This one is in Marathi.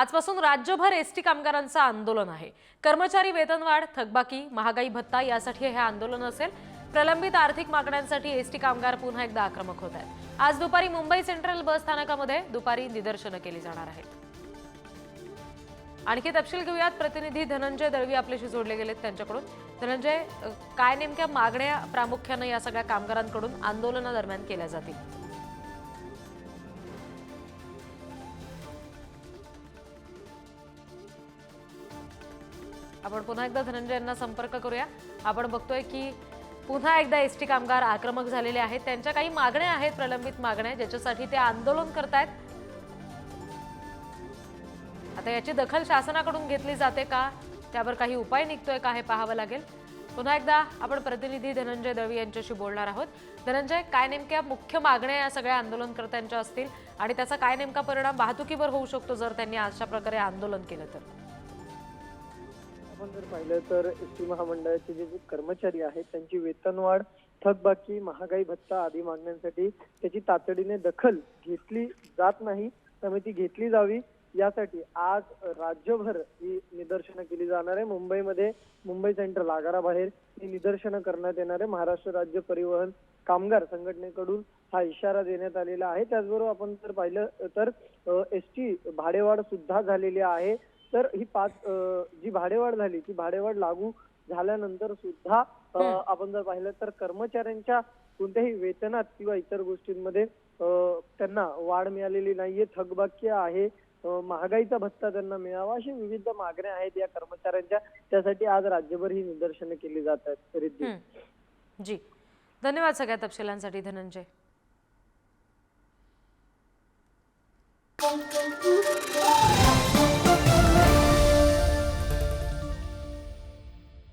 आजपासून राज्यभर एसटी कामगारांचं आंदोलन आहे. कर्मचारी वेतनवाढ थकबाकी महागाई भत्ता यासाठी हे आंदोलन असेल. प्रलंबित आर्थिक मागण्यांसाठी एसटी कामगार पुन्हा एकदा आक्रमक होत आहेत. आज दुपारी मुंबई सेंट्रल बस स्थानकामध्ये दुपारी निदर्शनं केली जाणार आहेत. आणखी तपशील घेऊयात. प्रतिनिधी धनंजय दळवी आपल्याशी जोडले गेलेत त्यांच्याकडून. धनंजय काय नेमक्या मागण्या प्रामुख्यानं या सगळ्या कामगारांकडून आंदोलनादरम्यान केल्या जातील? आपण पुन्हा एकदा धनंजय यांना संपर्क करूया. आपण बघतोय की पुन्हा एकदा एस टी कामगार आक्रमक झालेले आहेत. त्यांच्या काही मागण्या आहेत प्रलंबित मागण्या ज्याच्यासाठी ते आंदोलन करतायत. आता याची दखल शासनाकडून घेतली जाते का? त्यावर काही उपाय निघतोय का हे पाहावं लागेल. पुन्हा एकदा आपण प्रतिनिधी धनंजय दळवी यांच्याशी बोलणार आहोत. धनंजय काय नेमक्या मुख्य मागण्या या सगळ्या आंदोलनकर्त्यांच्या असतील? आणि त्याचा काय नेमका परिणाम वाहतुकीवर होऊ शकतो जर त्यांनी अशा प्रकारे आंदोलन केलं तर? आपण जर पाहिलं तर एस टी महामंडळाचे जे कर्मचारी आहेत त्यांची वेतनवाढ थकबाकी महागाई भत्ता आदी मागण्यांसाठी त्याची तातडीने दखल घेतली जात नाही त्यामुळे ती घेतली जावी. यासाठी आज राज्यभर ही निदर्शनं केली जाणार आहे. मुंबईमध्ये मुंबई सेंट्रल आगाराबाहेर ही निदर्शनं करण्यात येणार आहे. महाराष्ट्र राज्य परिवहन कामगार संघटनेकडून हा इशारा देण्यात आलेला आहे. त्याचबरोबर आपण जर पाहिलं तर एस टी भाडेवाढ सुद्धा झालेली आहे. तर ही पाच जी भाडेवाढ झाली ती भाडेवाढ लागू झाल्यानंतर सुद्धा आपण जर पाहिलं तर कर्मचाऱ्यांच्या कोणत्याही वेतनात किंवा इतर गोष्टींमध्ये त्यांना वाढ मिळालेली नाहीये थकबाकी आहे महागाईचा भत्ता त्यांना मिळावा अशी विविध मागण्या आहेत या कर्मचाऱ्यांच्या. त्यासाठी आज राज्यभर ही निदर्शनं केली जात आहेत. जी. धन्यवाद सगळ्या तपशिलांसाठी धनंजय.